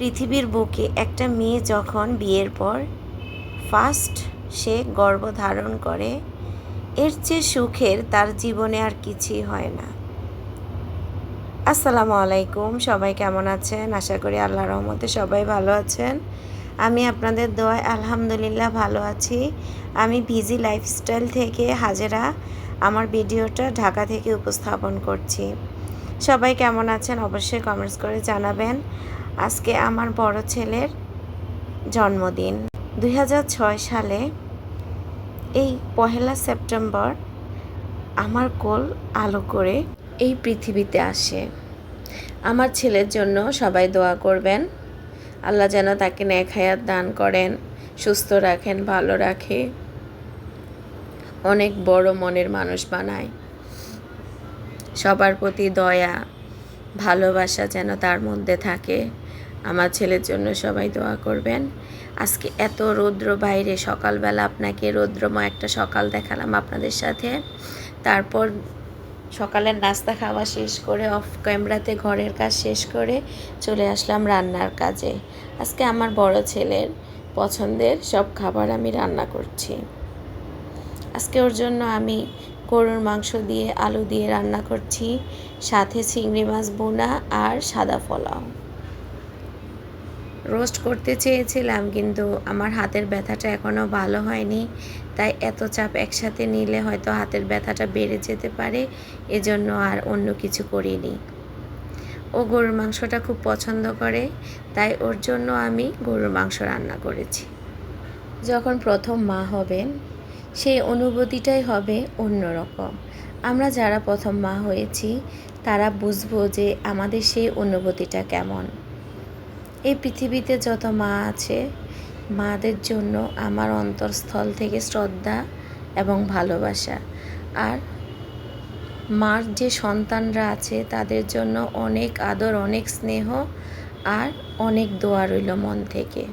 পৃথিবীর বুকে একটা মেয়ে যখন বিয়ের পর ফার্স্ট সে গর্ব ধারণ করে, এর চেয়ে সুখের তার জীবনে আর কিছুই হয় না। আসসালামু আলাইকুম, সবাই কেমন আছেন? আশা করি আল্লাহ রহমতে সবাই ভালো আছেন। আমি আপনাদের দোয়ায় আলহামদুলিল্লাহ ভালো আছি। আমি ভিজি লাইফস্টাইল থেকে হাজেরা আমার ভিডিওটা ঢাকা থেকে উপস্থাপন করছি। সবাই কেমন আছেন অবশ্যই কমেন্টস করে জানাবেন। আজকে আমার বড় ছেলের জন্মদিন। দু হাজার ছয় সালে এই পহেলা সেপ্টেম্বর আমার কোল আলো করে এই পৃথিবীতে আসে। আমার ছেলের জন্য সবাই দোয়া করবেন। আল্লাহ যেন তাকে ন্যাক হায়াত দান করেন, সুস্থ রাখেন, ভালো রাখে। অনেক বড় মনের মানুষ বানায়। সবার প্রতি দয়া, ভালোবাসা যেন তার মধ্যে থাকে। আমার ছেলের জন্য সবাই দোয়া করবেন। আজকে এত রৌদ্র বাইরে, সকালবেলা আপনাকে রৌদ্রময় একটা সকাল দেখালাম আপনাদের সাথে। তারপর সকালের নাস্তা খাওয়া শেষ করে অফ ক্যামেরাতে ঘরের কাজ শেষ করে চলে আসলাম রান্নার কাজে। আজকে আমার বড় ছেলের পছন্দের সব খাবার আমি রান্না করছি। আজকে ওর জন্য আমি গরুর মাংস দিয়ে, আলু দিয়ে রান্না করছি। সাথে চিংড়ি মাছ বোনা আর সাদা পোলাও। রোস্ট করতে চেয়েছিলাম, কিন্তু আমার হাতের ব্যথাটা এখনও ভালো হয়নি। তাই এত চাপ একসাথে নিলে হয়তো হাতের ব্যথাটা বেড়ে যেতে পারে, এজন্য আর অন্য কিছু করিনি। ও গরুর মাংসটা খুব পছন্দ করে, তাই ওর জন্য আমি গরুর মাংস রান্না করেছি। যখন প্রথম মা হবেন সেই অনুভূতিটাই হবে অন্যরকম আমরা যারা প্রথম মা হয়েছি, তারা বুঝব যে আমাদের সেই অনুভূতিটা কেমন। এই পৃথিবীতে যত মা আছে, মাদের জন্য আমার অন্তরস্থল থেকে শ্রদ্ধা এবং ভালোবাসা। আর মার যে সন্তানরা আছে, তাদের জন্য অনেক আদর, অনেক স্নেহ আর অনেক দোয়া রইল মন থেকে।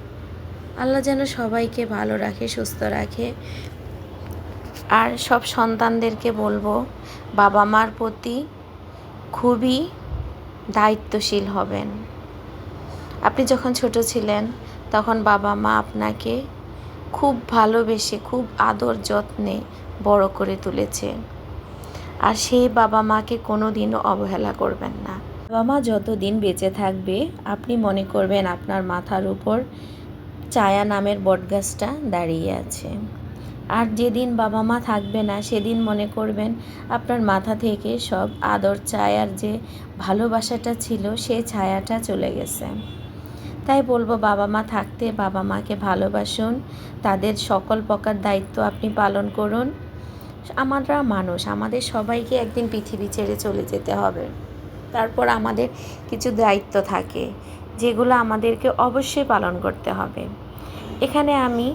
আল্লাহ যেন সবাইকে ভালো রাখে, সুস্থ রাখে আর সব সন্তানদেরকে বলব বাবা মার প্রতি খুবই দায়িত্বশীল হবেন। আপনি যখন ছোট ছিলেন, তখন বাবা মা আপনাকে খুব ভালোবেসে, খুব আদর যত্নে বড় করে তুলেছে। আর সেই বাবা মাকে কোনো দিনও অবহেলা করবেন না। বাবা মা যতদিন বেঁচে থাকবে, আপনি মনে করবেন আপনার মাথার উপর চায়া নামের বটগাছটা দাঁড়িয়ে আছে। আর যেদিন বাবা মা থাকবে না, সেদিন মনে করবেন আপনার মাথা থেকে সব আদর ছায়ার যে ভালোবাসাটা ছিল, সে ছায়াটা চলে গেছে। তাই বলব, বাবা মা থাকতে বাবা মাকে ভালোবাসুন। তাদের সকল প্রকার দায়িত্ব আপনি পালন করুন। আমরা মানুষ, আমাদের সবাইকে একদিন পৃথিবী ছেড়ে চলে যেতে হবে। তারপর আমাদের কিছু দায়িত্ব থাকে, যেগুলো আমাদেরকে অবশ্যই পালন করতে হবে। এখানে আমি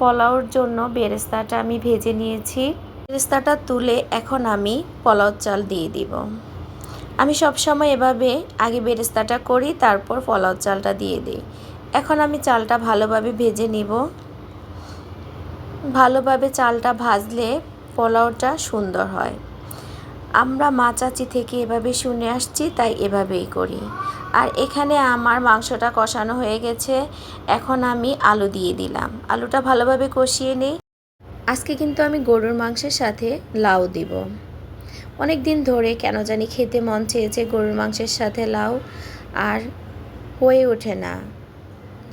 পোলাওর জন্য বেরেস্তাটা আমি ভেজে নিয়েছি। বেরেস্তাটা তুলে এখন আমি পোলাও চাল দিয়ে দিব। আমি সবসময় এভাবে আগে বেরেস্তাটা করি, তারপর পোলাও চালটা দিয়ে দিই। এখন আমি চালটা ভালোভাবে ভেজে নিব। ভালোভাবে চালটা ভাজলে পোলাওটা সুন্দর হয়। আমরা মা চাচি থেকে এভাবে শুনে আসছি, তাই এভাবেই করি। আর এখানে আমার মাংসটা কষানো হয়ে গেছে, এখন আমি আলু দিয়ে দিলাম। আলুটা ভালোভাবে কষিয়ে নিই। আজকে কিন্তু আমি গরুর মাংসের সাথে লাউ দিব। অনেক দিন ধরে কেন জানি খেতে মন চেয়েছে গরুর মাংসের সাথে লাউ, আর হয়ে ওঠে না।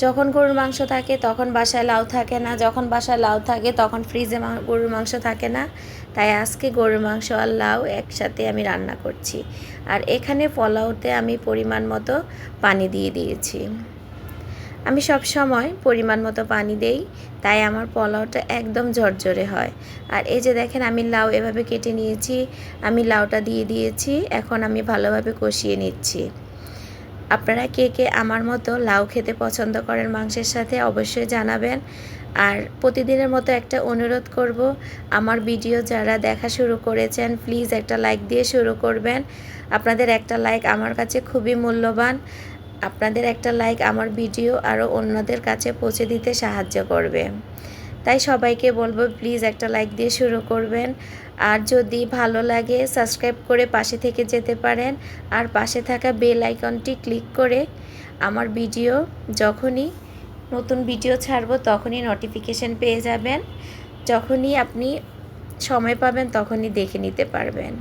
যখন গরুর মাংস থাকে, তখন বাসায় লাউ থাকে না। যখন বাসায় লাউ থাকে, তখন ফ্রিজে গরুর মাংস থাকে না। তাই আজকে গরুর মাংস আর লাউ একসাথে আমি রান্না করছি। আর এখানে পোলাওতে আমি পরিমাণ মতো পানি দিয়ে দিয়েছি। আমি সব সময় পরিমাণ মতো পানি দেই, তাই আমার পোলাওটা একদম ঝরঝরে হয়। আর এই যে দেখেন, আমি লাউ এভাবে কেটে নিয়েছি, আমি লাউটা দিয়ে দিয়েছি, এখন আমি ভালোভাবে কষিয়ে নিচ্ছি। আপনারা কে কে আমার মতো লাউ খেতে পছন্দ করেন মাংসের সাথে অবশ্যই জানাবেন। আর প্রতিদিনের মতো একটা অনুরোধ করব, আমার ভিডিও যারা দেখা শুরু করেছেন প্লিজ একটা লাইক দিয়ে শুরু করবেন। আপনাদের একটা লাইক আমার কাছে খুবই মূল্যবান। আপনাদের একটা লাইক আমার ভিডিও আরও অন্যদের কাছে পৌঁছে দিতে সাহায্য করবে। তাই সবাইকে বলব প্লিজ একটা লাইক দিয়ে শুরু করবেন। আর যদি ভালো লাগে সাবস্ক্রাইব করে পাশে থেকে যেতে পারেন। আর পাশে থাকা বেল আইকনটি ক্লিক করে আমার ভিডিও যখনই নতুন ভিডিও ছাড়বো, তখনই নোটিফিকেশন পেয়ে যাবেন। যখনই আপনি সময় পাবেন, তখনই দেখে নিতে পারবেন।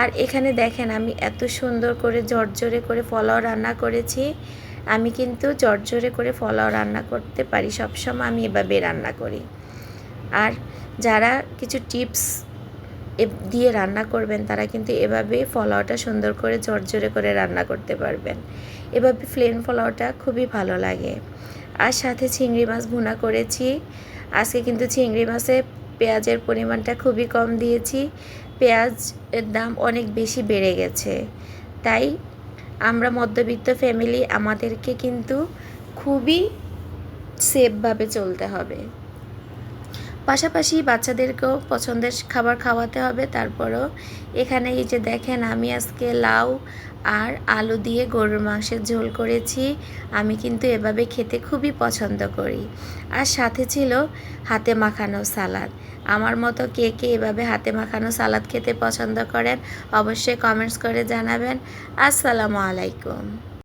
আর এখানে দেখেন, আমি এত সুন্দর করে জর্জরে করে পোলাও রান্না করেছি। আমি কিন্তু জর্জরে করে পোলাও রান্না করতে পারি, সবসময় আমি এভাবে রান্না করি। আর যারা কিছু টিপস দিয়ে রান্না করবেন, তারা কিন্তু এভাবে পোলাওটা সুন্দর করে জর্জরে করে রান্না করতে পারবেন। এভাবে প্লেন পোলাওটা খুবই ভালো লাগে। আর সাথে চিংড়ি মাছ ভুনা করেছি। আজকে কিন্তু চিংড়ি মাছে পেঁয়াজের পরিমাণটা খুবই কম দিয়েছি। পেঁয়াজের দাম অনেক বেশি বেড়ে গেছে। তাই আমরা মধ্যবিত্ত ফ্যামিলি আমাদেরকে কিন্তু খুবই সেফভাবে চলতে হবে। পাশাপাশি বাচ্চাদেরকেও পছন্দের খাবার খাওয়াতে হবে। তারপরও এখানে এই যে দেখেন, আমি আজকে লাউ আর আলু দিয়ে গরুর মাংসের ঝোল করেছি। আমি কিন্তু এভাবে খেতে খুবই পছন্দ করি। আর সাথে ছিল হাতে মাখানো সালাদ। আমার মতো কে কে এভাবে হাতে মাখানো সালাদ খেতে পছন্দ করেন, অবশ্যই কমেন্টস করে জানাবেন। আসসালামু আলাইকুম।